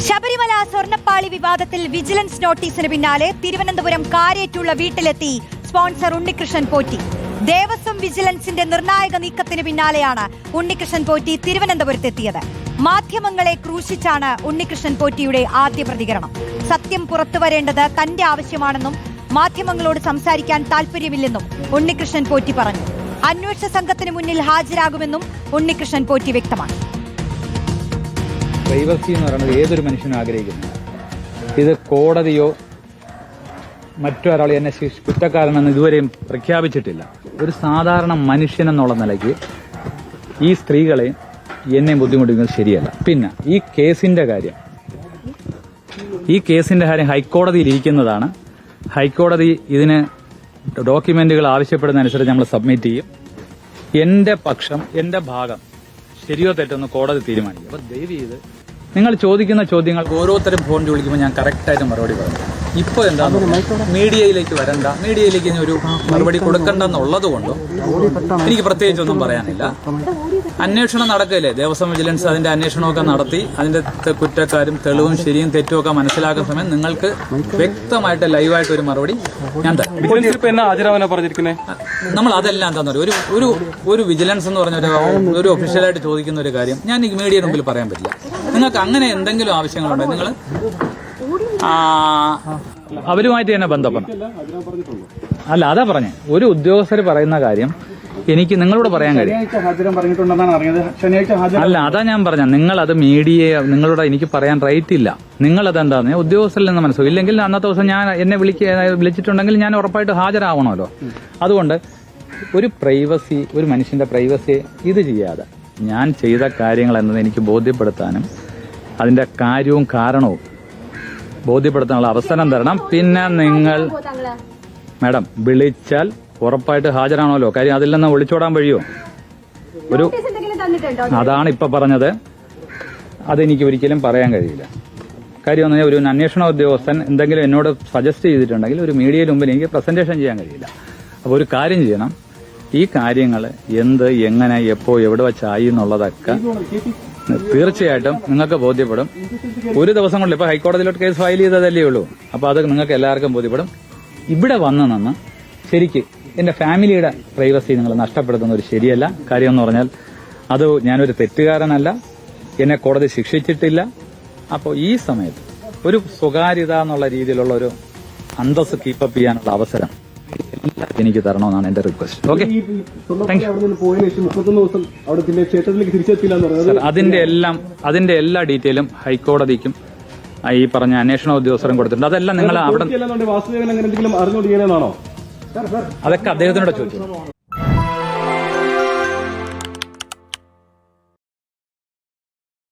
ശബരിമല സ്വർണപ്പാളി വിവാദത്തിൽ വിജിലൻസ് നോട്ടീസിന് പിന്നാലെ തിരുവനന്തപുരം കാരേറ്റുള്ള വീട്ടിലെത്തി സ്പോൺസർ ഉണ്ണികൃഷ്ണൻ പോറ്റി. ദേവസ്വം വിജിലൻസിന്റെ നിർണായക നീക്കത്തിന് പിന്നാലെയാണ് ഉണ്ണികൃഷ്ണൻ പോറ്റി തിരുവനന്തപുരത്തെത്തിയത്. മാധ്യമങ്ങളെ ക്രൂശിച്ചാണ് ഉണ്ണികൃഷ്ണൻ പോറ്റിയുടെ ആദ്യ പ്രതികരണം. സത്യം പുറത്തുവരേണ്ടത് തന്റെ ആവശ്യമാണെന്നും മാധ്യമങ്ങളോട് സംസാരിക്കാൻ താൽപര്യമില്ലെന്നും ഉണ്ണികൃഷ്ണൻ പോറ്റി പറഞ്ഞു. അന്വേഷണ സംഘത്തിന് മുന്നിൽ ഹാജരാകുമെന്നും ഉണ്ണികൃഷ്ണൻ പോറ്റി വ്യക്തമാക്കി. പ്രൈവസി എന്ന് പറയുന്നത് ഏതൊരു മനുഷ്യനും ആഗ്രഹിക്കുന്നു. ഇത് കോടതിയോ മറ്റൊരാൾ എന്നെ കുറ്റക്കാരനെന്ന് ഇതുവരെയും പ്രഖ്യാപിച്ചിട്ടില്ല. ഒരു സാധാരണ മനുഷ്യൻ എന്നുള്ള നിലയ്ക്ക് ഈ സ്ത്രീകളെ എന്നെ ബുദ്ധിമുട്ടിക്കുന്നത് ശരിയല്ല. പിന്നെ ഈ കേസിന്റെ കാര്യം. ഈ കേസിന്റെ കാര്യം ഹൈക്കോടതിയിൽ ഇരിക്കുന്നതാണ്. ഹൈക്കോടതി ഇതിന് ഡോക്യുമെന്റുകൾ ആവശ്യപ്പെടുന്ന അനുസരിച്ച് നമ്മൾ സബ്മിറ്റ് ചെയ്യും. എന്റെ പക്ഷം എന്റെ ഭാഗം ശരിയോ തെറ്റോ എന്ന് കോടതി തീരുമാനിക്കും. അപ്പൊ ദയവ് ചെയ്ത് നിങ്ങൾ ചോദിക്കുന്ന ചോദ്യങ്ങൾ ഓരോരുത്തരും ഫോൺ വിളിക്കുമ്പോൾ ഞാൻ കറക്റ്റായിട്ട് മറുപടി പറയും. ഇപ്പോൾ എന്താ? മീഡിയയിലേക്ക് വരണ്ട. മീഡിയയിലേക്ക് ഇനി ഒരു മറുപടി കൊടുക്കണ്ടെന്നുള്ളത് കൊണ്ടും എനിക്ക് പ്രത്യേകിച്ചൊന്നും പറയാനില്ല. അന്വേഷണം നടക്കില്ലേ? ദേവസ്വം വിജിലൻസ് അതിന്റെ അന്വേഷണമൊക്കെ നടത്തി അതിന്റെ കുറ്റക്കാരും തെളിവും ശരിയും തെറ്റും ഒക്കെ മനസ്സിലാക്കുന്ന സമയം നിങ്ങൾക്ക് വ്യക്തമായിട്ട് ലൈവായിട്ട് ഒരു മറുപടി ഞാൻ നമ്മൾ അതെല്ലാം എന്താന്ന് പറയുക ഒരു ഒരു ഒരു വിജിലൻസ് എന്ന് പറഞ്ഞ ഒരു ഒരു ഒഫീഷ്യലായിട്ട് ചോദിക്കുന്ന ഒരു കാര്യം ഞാൻ ഈ മീഡിയയുടെ മുമ്പിൽ പറയാൻ പറ്റില്ല. നിങ്ങൾക്ക് അങ്ങനെ എന്തെങ്കിലും ആവശ്യങ്ങളുണ്ടോ? നിങ്ങൾ അവരുമായിട്ട് തന്നെ ബന്ധപ്പെടണം. അല്ല അതാ പറഞ്ഞേ. ഒരു ഉദ്യോഗസ്ഥർ പറയുന്ന കാര്യം എനിക്ക് നിങ്ങളോട് പറയാൻ കഴിയും. അല്ല അതാ ഞാൻ പറഞ്ഞ. നിങ്ങൾ അത് മീഡിയ നിങ്ങളോട് എനിക്ക് പറയാൻ റൈറ്റ് ഇല്ല. നിങ്ങൾ അതെന്താന്ന് ഉദ്യോഗസ്ഥരിൽ നിന്ന് മനസ്സിലാവും ഇല്ലെങ്കിൽ അന്നത്തെ ദിവസം ഞാൻ എന്നെ വിളിക്ക വിളിച്ചിട്ടുണ്ടെങ്കിൽ ഞാൻ ഉറപ്പായിട്ട് ഹാജരാവണമല്ലോ. അതുകൊണ്ട് ഒരു പ്രൈവസി ഒരു മനുഷ്യന്റെ പ്രൈവസി ഇത് ചെയ്യാതെ ഞാൻ ചെയ്ത കാര്യങ്ങൾ എന്നത് എനിക്ക് ബോധ്യപ്പെടുത്താനും അതിന്റെ കാര്യവും കാരണവും ബോധ്യപ്പെടുത്താനുള്ള അവസരം തരണം. പിന്നെ നിങ്ങൾ മാഡം വിളിച്ചാൽ ഉറപ്പായിട്ട് ഹാജരാണല്ലോ. കാര്യം അതിൽ നിന്ന് ഒളിച്ചോടാൻ വഴിയോ? ഒരു അതാണ് ഇപ്പൊ പറഞ്ഞത്. അതെനിക്ക് ഒരിക്കലും പറയാൻ കഴിയില്ല. കാര്യം എന്ന് പറഞ്ഞാൽ ഒരു അന്വേഷണ ഉദ്യോഗസ്ഥൻ എന്തെങ്കിലും എന്നോട് സജസ്റ്റ് ചെയ്തിട്ടുണ്ടെങ്കിൽ ഒരു മീഡിയയിൽ മുമ്പിൽ എനിക്ക് പ്രസന്റേഷൻ ചെയ്യാൻ കഴിയില്ല. അപ്പോൾ ഒരു കാര്യം ചെയ്യണം. ഈ കാര്യങ്ങൾ എന്ത് എങ്ങനെ എപ്പോ എവിടെ വെച്ചായി എന്നുള്ളതൊക്കെ തീർച്ചയായിട്ടും നിങ്ങൾക്ക് ബോധ്യപ്പെടും. ഒരു ദിവസം കൊണ്ട് ഇപ്പൊ ഹൈക്കോടതിയിലോട്ട് കേസ് ഫയൽ ചെയ്തതല്ലേ ഉള്ളൂ. അപ്പൊ അത് നിങ്ങൾക്ക് എല്ലാവർക്കും ബോധ്യപ്പെടും. ഇവിടെ വന്ന് നിന്ന് ശരിക്ക് എന്റെ ഫാമിലിയുടെ പ്രൈവസി നിങ്ങൾ നഷ്ടപ്പെടുത്തുന്ന ഒരു ശരിയല്ല. കാര്യം എന്ന് പറഞ്ഞാൽ അത് ഞാനൊരു തെറ്റുകാരനല്ല. എന്നെ കോടതി ശിക്ഷിച്ചിട്ടില്ല. അപ്പോൾ ഈ സമയത്ത് ഒരു സ്വകാര്യത എന്നുള്ള രീതിയിലുള്ള ഒരു അന്തസ് കീപ്പപ്പ് ചെയ്യാനുള്ള അവസരം എനിക്ക് തരണമെന്നാണ് എന്റെ റിക്വസ്റ്റ് ഓക്കെ അതിന്റെ എല്ലാം അതിന്റെ എല്ലാ ഡീറ്റെയിലും ഹൈക്കോടതിക്കും ആ, ഈ പറഞ്ഞ അന്വേഷണ ഉദ്യോഗസ്ഥരും കൊടുത്തിട്ടുണ്ട്. അതെല്ലാം നിങ്ങൾ അവിടെ അതൊക്കെ അദ്ദേഹത്തിനോട് ചോദിച്ചു.